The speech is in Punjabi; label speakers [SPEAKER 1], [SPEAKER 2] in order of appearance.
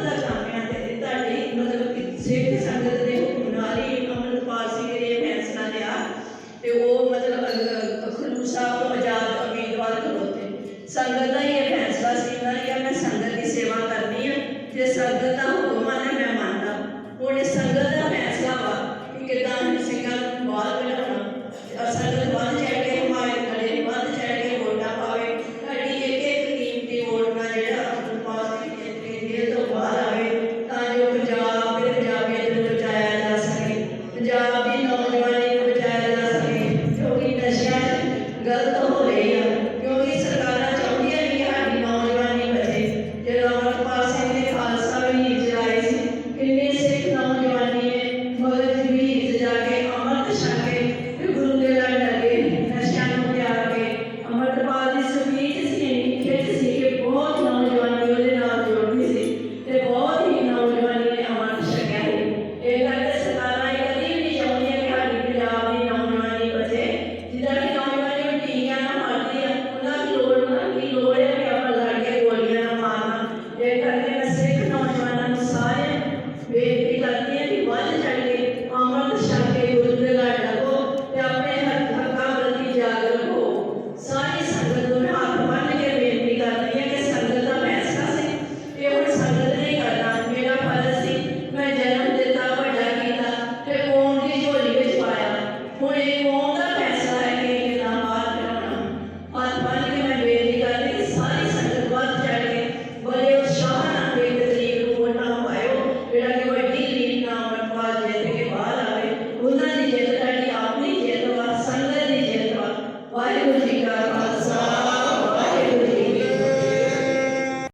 [SPEAKER 1] ਦਾ ਚਾਪਿਆਂ ਤੇ ਦਿੱਤਾ ਨਹੀਂ ਮਤਲਬ ਕਿ ਸਿੱਖ ਸੰਗਤ ਦੇ ਹੁਕਮ ਨਾਲ ਹੀ ਅੰਮ੍ਰਿਤਪਾਲ ਸਿੰਘ ਨੇ ਫੈਸਲਾ ਲਿਆ ਤੇ ਉਹ ਮਤਲਬ ਖਲੂਸਾ ਤੋਂ ਆਜ਼ਾਦ ਉਮੀਦਵਾਰ ਖਲੋਤੇ। ਸੰਗਤ ਦਾ ਇਹ ਫੈਸਲਾ ਸੀ ਨਾ ਕਿ ਮੈਂ ਸੰਗਤ ਦੀ ਸੇਵਾ ਕਰਨੀ ਹੈ। ਤੇ ਸੰਗਤ ਦਾ Why would he